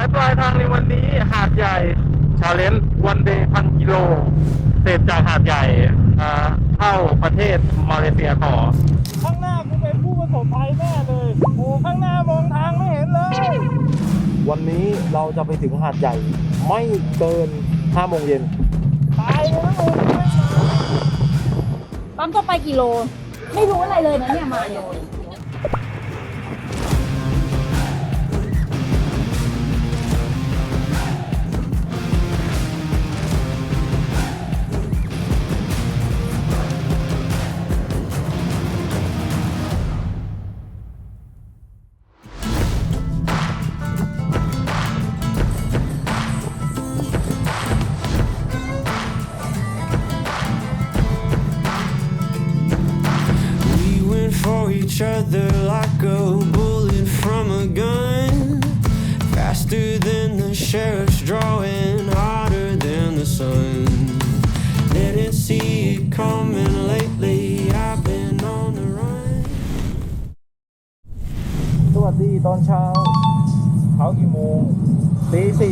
ายปลายทางในวันนี้หาดใหญ่ชาเลนจ์วันเดย์พันกิโลเสร็จจากหาดใหญ่อ่าเข้าประเทศมาเลเซียต่อ ข้างหน้ากูเป็นผู้ประสบภัยแน่เลยโอ้ข้างหน้ามองทางไม่เห็นเลย วันนี้เราจะไปถึงหาดใหญ่ไม่เกิน5โมงเย็นตายเลยนะโอ้ยปั๊มต่อไปกี่โล ไม่รู้อะไรเลยนะเนี่ยมาเนี่ย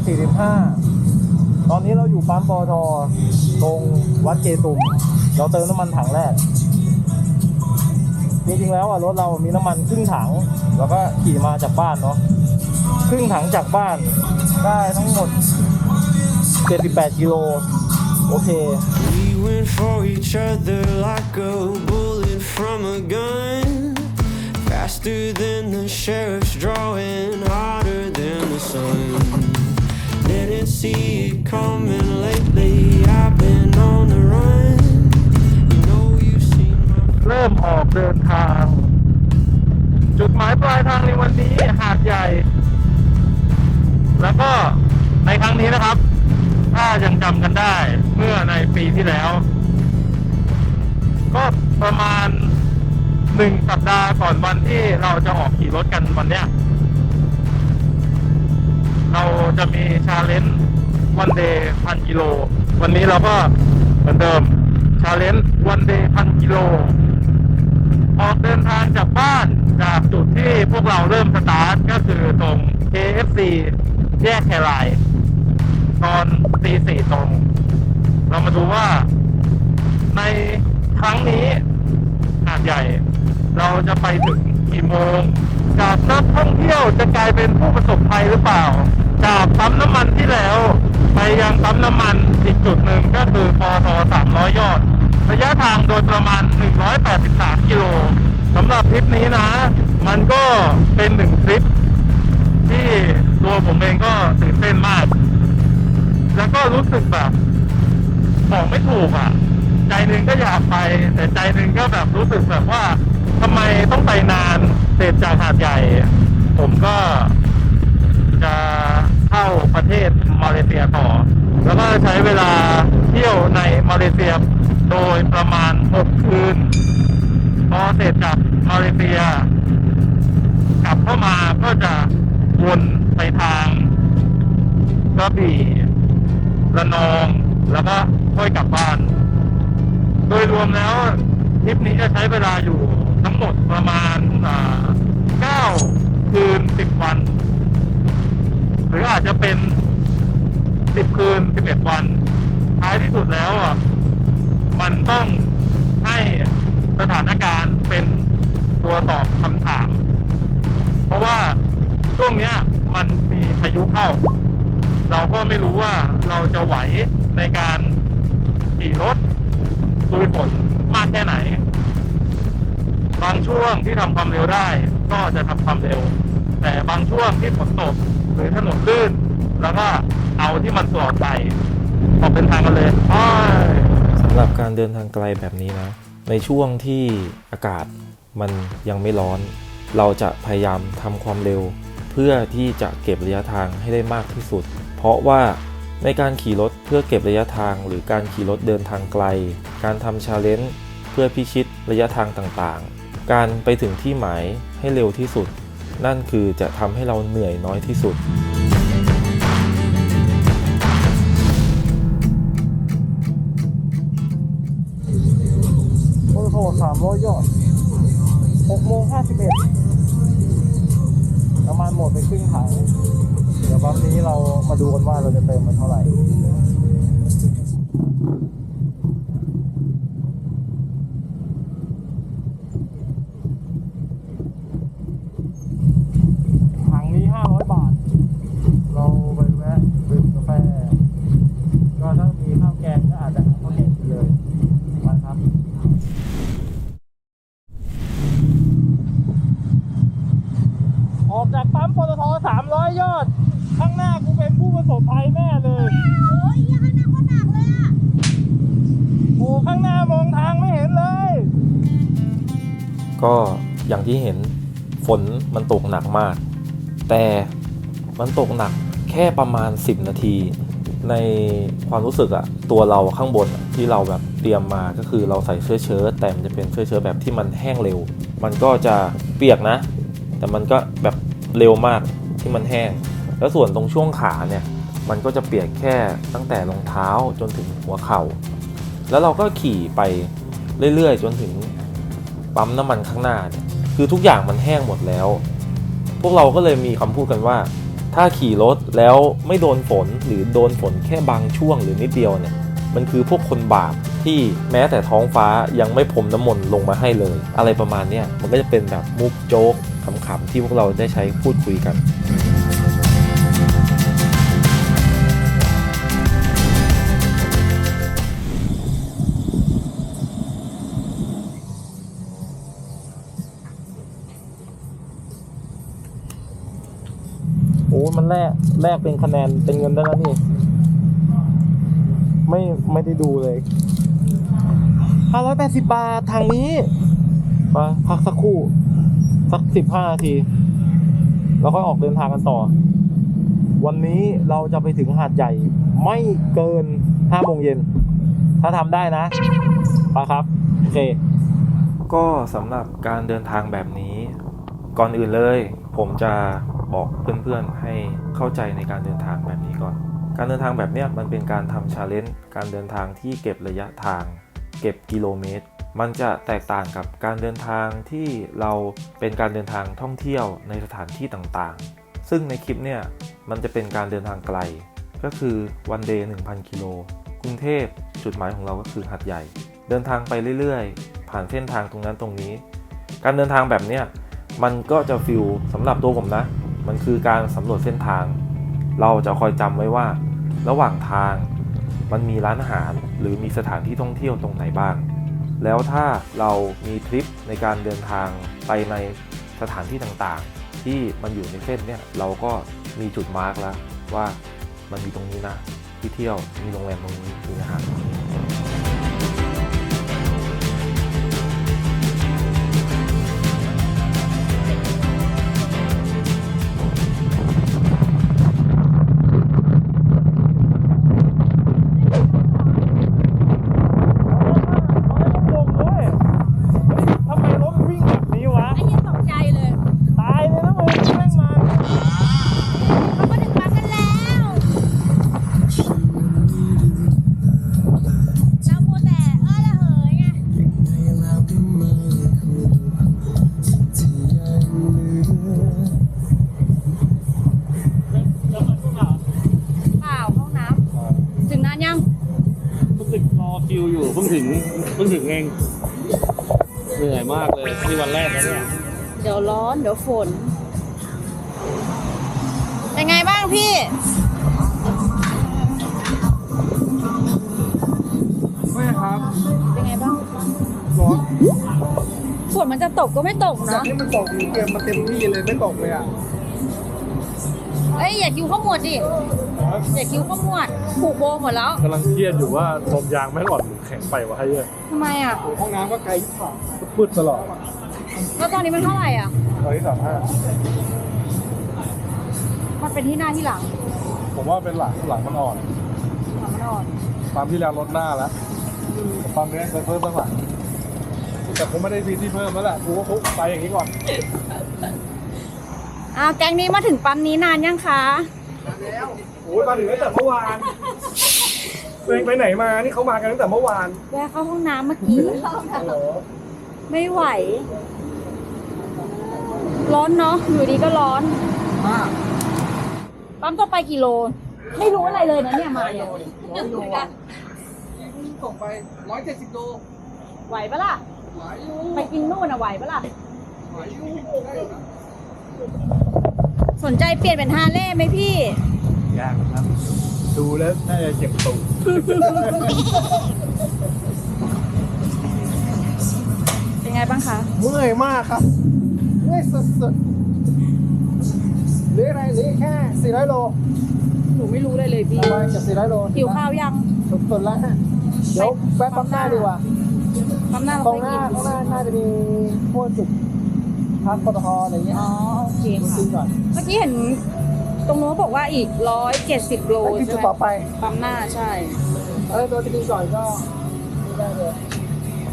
445 ตอนนี้เราอยู่ปั๊มปอทอตรงวัดเกตุม เราเติมน้ำมันถังแรก จริงๆแล้วอะรถเรามีน้ำมันครึ่งถัง แล้วก็ขี่มาจากบ้านเนาะ ครึ่งถังจากบ้านได้ทั้งหมด 78 กิโล โอเค for each other like a bullet from a gun. Faster than the sheriff's drawing, hotter than the sun. Didn't see it coming lately, I've been on the run. You know you've seen my เริ่มออกเดินทาง จุดหมายปลายทางในวันนี้หาดใหญ่ แล้วก็ในครั้งนี้นะครับ ถ้ายังจำกันได้เมื่อในปีที่แล้ว ก็ประมาณหนึ่งสัปดาห์ก่อนวันที่เราจะออกขี่รถกันวันเนี้ย เราจะมีชาเลนจ์วันเดย์พันกิโล วันนี้เราก็เหมือนเดิมชาเลนจ์วันเดย์พันกิโล ออกเดินทางจากบ้านจากจุดที่พวกเราเริ่มสตาร์ทก็คือตรง KFC แยกแครายตอนตีสี่ตรง เรามาดูว่า ในครั้งนี้หาดใหญ่ เราจะไปถึง กี่โมงจากนักท่องเที่ยวจะกลายเป็นผู้ประสบภัยหรือเปล่าจากปั๊มน้ำมันที่แล้ว ไปยังปั๊มน้ำมันอีกจุดหนึ่งก็คือปอท300 ยอด ระยะทางโดยประมาณ 183 กิโลสำหรับทริปนี้นะ มันก็เป็นหนึ่งทริป ที่ตัวผมเองก็ตื่นเต้นมาก แล้วก็รู้สึกแบบบอกไม่ถูกอะ ใจหนึ่งก็อยากไป แต่ใจหนึ่งก็แบบรู้สึกแบบว่า ทำไมต้องไปนานเสร็จจากหาดใหญ่ ผมก็จะเข้าประเทศมาเลเซียต่อ แล้วก็ใช้เวลาเที่ยวในมาเลเซียโดยประมาณ 6 คืน พอเสร็จจากมาเลเซีย กลับเข้ามาก็จะวนไปทางกระบี่ระนอง แล้วก็ค่อยกลับบ้าน โดยรวมแล้วทริปนี้จะใช้เวลาอยู่ ทั้งหมดประมาณอ่า9คืน10วัน หรืออาจจะเป็น10คืน11วัน ท้ายที่สุดแล้วอะมันต้องให้สถานการณ์เป็นตัวตอบคำถาม เพราะว่าช่วงเนี้ยมันมีพายุเข้า เราก็ไม่รู้ว่าเราจะไหวในการขี่รถลุยฝนมากแค่ไหน บางช่วงที่ทำความเร็วได้ ก็จะทำความเร็ว แต่บางช่วงที่ฝนตกหรือถนนลื่น แล้วก็เอาที่มันปลอดภัยออกเป็นทางกันเลยสำหรับการเดินทางไกลแบบนี้นะ ในช่วงที่อากาศมันยังไม่ร้อน เราจะพยายามทำความเร็ว เพื่อที่จะเก็บระยะทางให้ได้มากที่สุด เพราะว่าในการขี่รถเพื่อเก็บระยะทาง หรือการขี่รถเดินทางไกล การทำชาเลนจ์เพื่อพิชิตระยะทางต่างๆ การไปถึงที่หมายให้เร็วที่สุด นั่นคือจะทำให้เราเหนื่อยน้อยที่สุด โอ้โหสามร้อยยอดหกโมงห้าสิบเอ็ดน้ำมันหมดไปครึ่งถัง เดี๋ยวปั๊มนี้เรามาดูกันว่าเราจะเติมมันเท่าไหร่ ถังนี้ 500 บาท เราไปแวะดื่มกาแฟ ก็ถ้ามีข้าวแกงก็อาจจะหาข้าวแกงกินเลยมาครับ ออกจากปั๊มปตท300 ยอด ข้างหน้ากูเป็นผู้ประสบภัยแน่เลย โอ้ยยังข้างหน้าคนหนักเลยอะ โอ้ข้างหน้ามองทางไม่เห็นเลย ก็อย่างที่เห็นฝนมันตกหนักมาก แต่มันตกหนักแค่ประมาณ 10 นาที ในความรู้สึกอะตัวเราข้างบนที่เราแบบเตรียมมาก็คือเราใส่เสื้อเชิ้ตแต่มันจะเป็นเสื้อเชิ้ตแบบที่มันแห้งเร็ว มันก็จะเปียกนะ แต่มันก็แบบเร็วมากที่มันแห้ง แล้วส่วนตรงช่วงขาเนี่ยมันก็จะเปียกแค่ตั้งแต่รองเท้าจนถึงหัวเข่า แล้วเราก็ขี่ไปเรื่อยๆ จนถึง ปั๊มน้ำมันข้างหน้าเนี่ยคือทุกอย่างมันแห้งหมดแล้ว พวกเราก็เลยมีคำพูดกันว่า ถ้าขี่รถแล้วไม่โดนฝนหรือโดนฝนแค่บางช่วงหรือนิดเดียวเนี่ยมันคือพวกคนบาปที่แม้แต่ท้องฟ้ายังไม่พรมน้ำมนต์ลงมาให้เลย อะไรประมาณเนี้ยมันก็จะเป็นแบบมุกโจ๊กขำๆที่พวกเราได้ใช้พูดคุยกัน โอ้มันแลกแลกเป็นคะแนนเป็นเงินได้แล้วนี่ ไม่ไม่ได้ดูเลยห้าร้อยแปดสิบบาททางนี้มาพักสักครู่ สักสิบห้านาที แล้วค่อยออกเดินทางกันต่อ วันนี้เราจะไปถึงหาดใหญ่ ไม่เกินห้าโมงเย็น ถ้าทำได้นะไปครับ โอเค ก็สำหรับการเดินทางแบบนี้ ก่อนอื่นเลย ผมจะ บอกเพื่อนๆให้เข้าใจในการเดินทางแบบนี้ก่อน การเดินทางแบบเนี้ยมันเป็นการทำชาเลนจ์การเดินทางที่เก็บระยะทาง เก็บกิโลเมตร มันจะแตกต่างกับการเดินทางที่เราเป็นการเดินทางท่องเที่ยวในสถานที่ต่างๆ ซึ่งในคลิปเนี่ยมันจะเป็นการเดินทางไกล ก็คือวันเดย์1,000 กิโลกรุงเทพจุดหมายของเราก็คือหัดใหญ่ เดินทางไปเรื่อยๆ ผ่านเส้นทางตรงนั้นตรงนี้ การเดินทางแบบเนี้ยมันก็จะฟิลสำหรับตัวผมนะ มันคือการสำรวจเส้นทาง เราจะคอยจำไว้ว่า ระหว่างทางมันมีร้านอาหารหรือมีสถานที่ท่องเที่ยวตรงไหนบ้าง แล้วถ้าเรามีทริปในการเดินทางไปในสถานที่ต่างๆ ที่มันอยู่ในเส้นเนี่ยเราก็มีจุดมาร์กแล้วว่ามันมีตรงนี้นะที่เที่ยวมีโรงแรมตรงนี้มีอาหารตรงนี้ สึกรอคิวอยู่เพิ่งถึงเพิ่งถึงเองเหนื่อยมากเลยที่วันแรกแล้วเนี่ยเดี๋ยวร้อนเดี๋ยวฝน เป็นไงบ้างพี่ ไม่ครับเป็นไงบ้างร้อนฝนมันจะตกก็ไม่ตกจากเนาะ ที่มันตกอยู่เตรียมมาเต็มที่เลยไม่ตกเลยอะ เอ้ย อย่าคิวข้มวดดิ อย่าคิวข้มวดผูกโบหมดแล้วกำลังเครียดอยู่ว่าลมยางไม่หล่อนหรือแข็งไปวะให้เยอะทำไมอะ ห้องน้ำก็ไกลที่สุดพูดตลอดแล้วตอนนี้มันเท่าไหร่อะ ตอนที่สามห้ามันเป็นที่หน้าที่หลังผมว่าเป็นหลังหลังมันอ่อนหลังมันอ่อนตามที่แล้วลดหน้าแล้วตอนนี้ไปเพิ่มตั้งหลังแต่ผมไม่ได้มีที่เพิ่มแล้วแหละกูก็คุกไปอย่างนี้ก่อนอ้าวแก๊งนี้มาถึงปั๊มนี้นานยังคะ โอ้ยมาถึงตั้งแต่เมื่อวานตัวเองไปไหนมา นี่เขามากันตั้งแต่เมื่อวานแวะเข้าห้องน้ำเมื่อกี้ไม่ไหว ร้อนเนาะอยู่ดีก็ร้อนปั๊มต่อไปกี่โล ไม่รู้อะไรเลยนะเนี่ยมาเนี่ยส่งไปร้อยเจ็ดสิบโลไหวปะล่ะไปกินนู่นอะไหวปะล่ะสนใจเปลี่ยนเป็นฮาร์เลย์ไหมพี่ ยากครับ ดูแล้วน่าจะเจ็บตูดเป็นไงบ้างคะ เมื่อยมากครับ เมื่อยสุดๆเหลืออะไรเหลือแค่400โลหนูไม่รู้เลยเลยพี่ประมาณจะ400โลหิวข้าวยัง สุดๆแล้วฮะเดี๋ยวแวะปั๊มหน้าดีกว่าปั๊มหน้าเราตรงไปหน้ากินข้างหน้าน่าจะมีพวกจุดพักปตทอะไรเงี้ยอ๋อโอเคค่ะ ซื้อก่อน เมื่อกี้เห็น ตรงโน้นบอกว่าอีกร้อยเจ็ดสิบโลแล้วคือใช่จุดไหมต่อไป ปั๊มหน้าใช่ เออตัวจะดีก่อนก็ไม่ได้เลย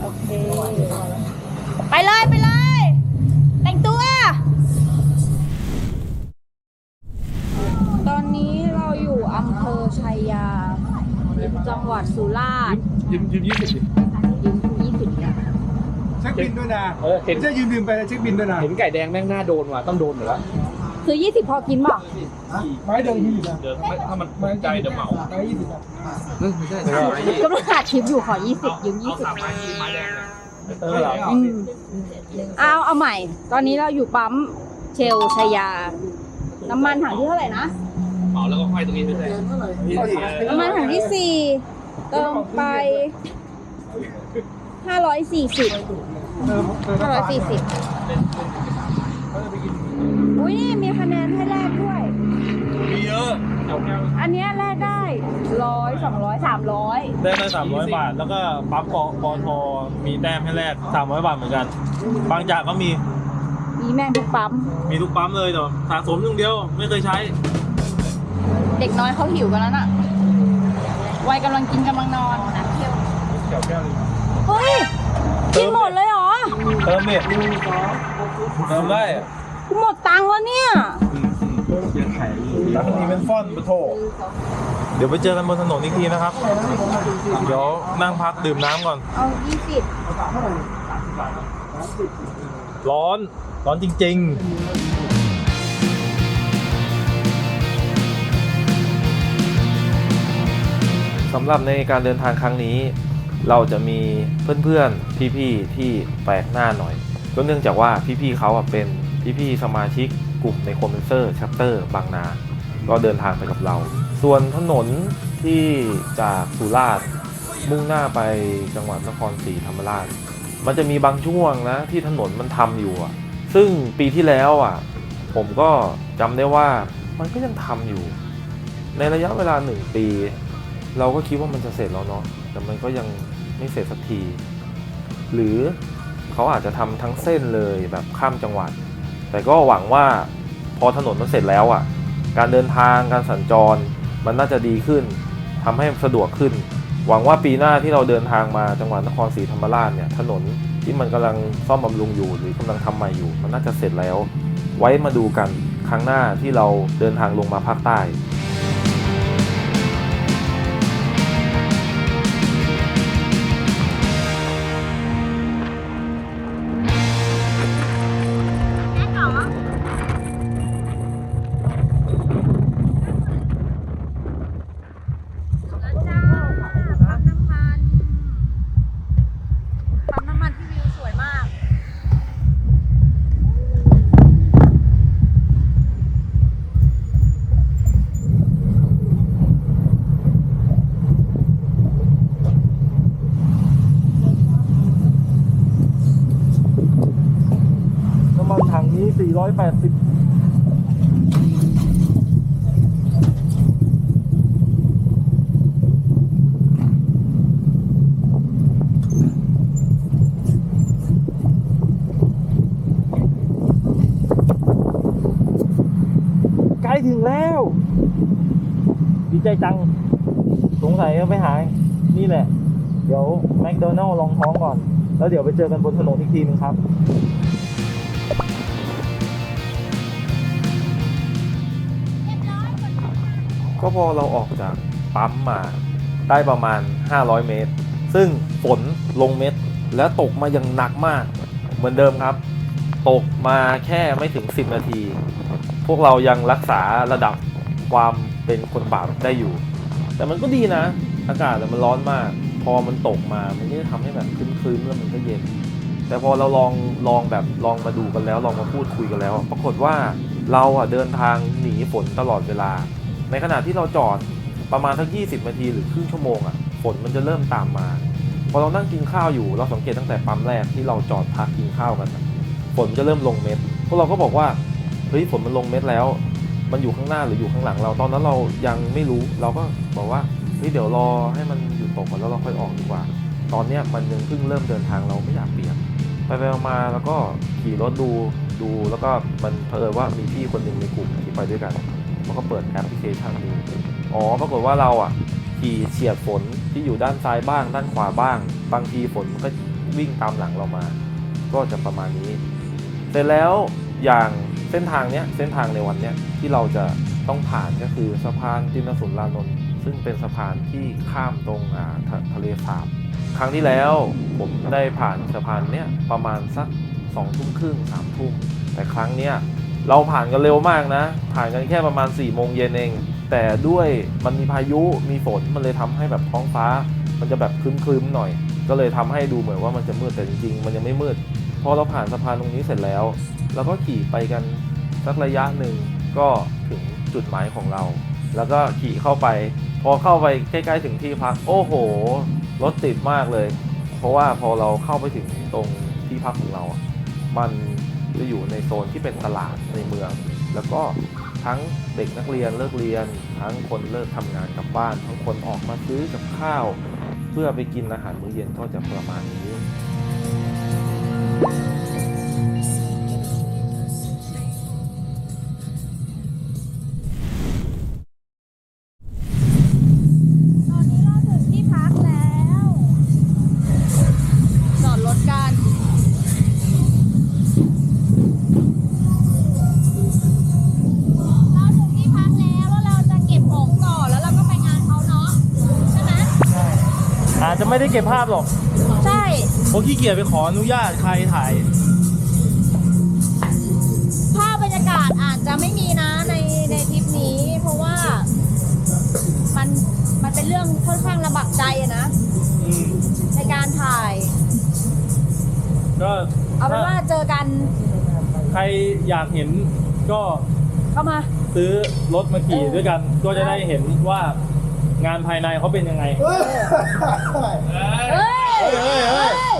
โอเค ไปเลยไปเลย แต่งตัว ตอนนี้เราอยู่อำเภอชัยยา จังหวัดสุราษฎร์ยืมยืมยี่สิบยืนยี่สิบเนี่ยเช็คบินด้วยนะเออเห็นไม่ใช่ยืมดื่มไปแล้วเช็คบินด้วยนะเห็นไก่แดงแม่งหน้าโดนว่ะต้องโดนอยู่แล้ วคือยี่สิบพอกินเปล่ะไม้เดิมยี่สิบนะเดี๋ยวไม่ถ้ามันใจเดี๋ยวเหมาไม้ยี่สิบนะไม่ใช่กำลังขาดคลิปอยู่ขอยี่สิบยืมยี่สิบเออเหรออืมเอาเอาใหม่ ตอนนี้เราอยู่ปั๊มเชลชัยยา น้ำมันถังที่เท่าไหร่นะ เหมาแล้วก็ห้อยตรงนี้ไปเลยน้ำมันถังที่สี่เติมไปห้าร้อยสี่สิบห้าร้อยสี่สิบ อุ้ยนี่มีคะแนนให้แลกด้วย มีเยอะเอาแก้วอันเนี้ยแลกได้ร้อยสองร้อยสามร้อยได้มาสามร้อยบาท แล้วก็ปั๊มปอปอทอมีแต้มให้แลกสามร้อยบาทเหมือนกัน บางจากก็มี มีแม่งทุกปั๊ม มีทุกปั๊มเลยแต่สะสมอย่างเดียวไม่เคยใช้ เด็กน้อยเขาหิวกันแล้วน่ะ วัยกำลังกินกำลังนอนเฮ้ย กินหมดเลยเหรอ เติมเนี่ยเติมได้อะ กูหมดตังค์แล้วเนี่ย ตักนี้เป็นฟ่อนปะโถเดี๋ยวไปเจอกันบนถนนอีกทีนะครับ เดี๋ยวนั่งพักดื่มน้ำก่อน เอายี่สิบร้อน ร้อนจริง ๆ สำหรับในการเดินทางครั้งนี้ เราจะมีเพื่อนๆ พี่ๆ ที่แปลกหน้าหน่อย ก็เนื่องจากว่าพี่ๆเขาอะเป็น พี่ๆสมาชิกกลุ่มในคอมเมนเซอร์ชัปเตอร์บางนา ก็เดินทางไปกับเรา ส่วนถนนที่จากสุราษฎร์มุ่งหน้าไปจังหวัดนครศรีธรรมราช มันจะมีบางช่วงนะที่ถนนมันทำอยู่อะซึ่งปีที่แล้วอะ ผมก็จำได้ว่ามันก็ยังทำอยู่ ในระยะเวลาหนึ่งปี เราก็คิดว่ามันจะเสร็จแล้วเนาะแต่มันก็ยังไม่เสร็จสักที หรือเขาอาจจะทำทั้งเส้นเลยแบบข้ามจังหวัด แต่ก็หวังว่าพอถนนมันเสร็จแล้วอะ การเดินทางการสัญจรมันน่าจะดีขึ้นทำให้สะดวกขึ้น หวังว่าปีหน้าที่เราเดินทางมาจังหวัดนครศรีธรรมราชเนี่ยถนนที่มันกำลังซ่อมบำรุงอยู่หรือกำลังทำใหม่อยู่ มันน่าจะเสร็จแล้ว ไว้มาดูกันครั้งหน้าที่เราเดินทางลงมาภาคใต้ จัง สงสัยจะไปหายนี่แหละ เดี๋ยวแมคโดนัลล์ลองท้องก่อน แล้วเดี๋ยวไปเจอกันบนถนนอีกทีนึงครับก็พอเราออกจากปั๊มมาได้ประมาณ 500 เมตร ซึ่งฝนลงเม็ดและตกมาอย่างหนักมาก เหมือนเดิมครับ ตกมาแค่ไม่ถึง 10 นาที พวกเรายังรักษาระดับความ เป็นคนบาปได้อยู่ แต่มันก็ดีนะ อากาศอะมันร้อนมาก พอมันตกมามันก็จะทำให้แบบคลึ้มๆแล้วมันก็เย็น แต่พอเราลองลองแบบลองมาดูกันแล้วลองมาพูดคุยกันแล้ว ปรากฏว่าเราอะเดินทางหนีฝนตลอดเวลา ในขณะที่เราจอดประมาณสัก 20 นาทีหรือครึ่งชั่วโมงอะฝนมันจะเริ่มตามมา พอเรานั่งกินข้าวอยู่ เราสังเกตตั้งแต่ปั๊มแรกที่เราจอดพักกินข้าวกัน ฝนจะเริ่มลงเม็ดพวกเราก็บอกว่าเฮ้ยฝนมันลงเม็ดแล้ว มันอยู่ข้างหน้าหรืออยู่ข้างหลังเราตอนนั้นเรายังไม่รู้เราก็บอกว่าเฮ้ยเดี๋ยวรอให้มันหยุดตกก่อนแล้วเราค่อยออกดีกว่า ตอนเนี้ยมันยังเพิ่งเริ่มเดินทางเราไม่อยากเปลี่ยนไปไปมาแล้วก็ขี่รถดูดูแล้วก็มันเผอิญว่ามีพี่คนหนึ่งในกลุ่มที่ไปด้วยกันมันก็เปิดแอปพลิเคชันดูอ๋อปรากฏว่าเราอะขี่เฉียดฝนที่อยู่ด้านซ้ายบ้าง ด้านขวาบ้าง บางทีฝนมันก็วิ่งตามหลังเรามา ก็จะประมาณนี้ เสร็จแล้วอย่าง เส้นทางเนี้ยเส้นทางในวันเนี้ยที่เราจะต้องผ่านก็คือสะพานจินสุนลานนท์ซึ่งเป็นสะพานที่ข้ามตรงอ่าทะทะเลสาบครั้งที่แล้วผมได้ผ่านสะพานเนี้ยประมาณสักสองทุ่มครึ่งสามทุ่มแต่ครั้งเนี้ยเราผ่านกันเร็วมากนะ ผ่านกันแค่ประมาณ4ี่โมงเย็นเอง แต่ด้วยมันมีพายุมีฝนมันเลยทำให้แบบท้องฟ้า มันจะแบบครึ้มๆหน่อย ก็เลยทำให้ดูเหมือนว่ามันจะมืดแต่จริงๆ มันยังไม่มืดพอเราผ่านสะพานตรงนี้เสร็จแล้ว เราก็ขี่ไปกันสักระยะหนึ่งก็ถึงจุดหมายของเรา แล้วก็ขี่เข้าไป พอเข้าไปใกล้ๆถึงที่พักโอ้โหรถติดมากเลย เพราะว่าพอเราเข้าไปถึงตรงที่พักของเรา มันจะอยู่ในโซนที่เป็นตลาดในเมือง แล้วก็ทั้งเด็กนักเรียนเลิกเรียน ทั้งคนเลิกทำงานกลับบ้าน ทั้งคนออกมาซื้อกับข้าว เพื่อไปกินอาหารมื้อเย็นก็จะประมาณนี้ เก็บภาพหรอกใช่ เพราะขี้เกียจไปขออนุญาตใครถ่าย ภาพบรรยากาศอาจจะไม่มีนะในในทริปนี้ เพราะว่ามันมันเป็นเรื่องค่อนข้างลำบากใจอะนะ อืมในการถ่าย ก็เอาเป็นว่าเจอกันใครอยากเห็นก็เข้ามา ซื้อรถมาขี่เออด้วยกัน ก็จะได้เห็นว่า งานภายในเขาเป็นยังไง เฮ้ยเฮ้ยเฮ้ยเฮ้ย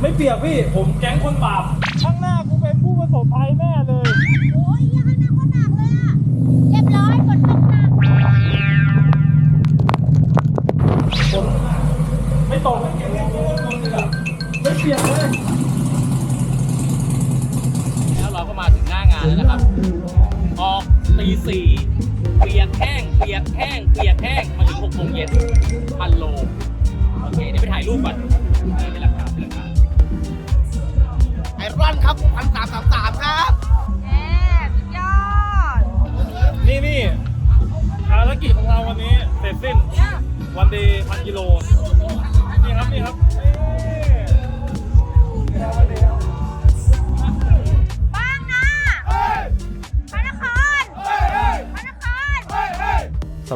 ไม่เปรียบพี่ ผมแก๊งคนบาปข้างหน้ากูเป็นผู้ประสบภัยแน่เลย โอ้ย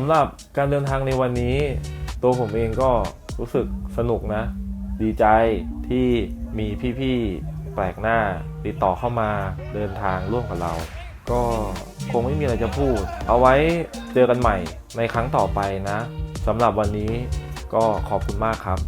ำหรับการเดินทางในวันนี้ ตัวผมเองก็รู้สึกสนุกนะ ดีใจที่มีพี่ๆแปลกหน้า ติดต่อเข้ามาเดินทางร่วมกับเรา ก็คงไม่มีอะไรจะพูด เอาไว้เจอกันใหม่ในครั้งต่อไปนะสำหรับวันนี้ก็ขอบคุณมากครับ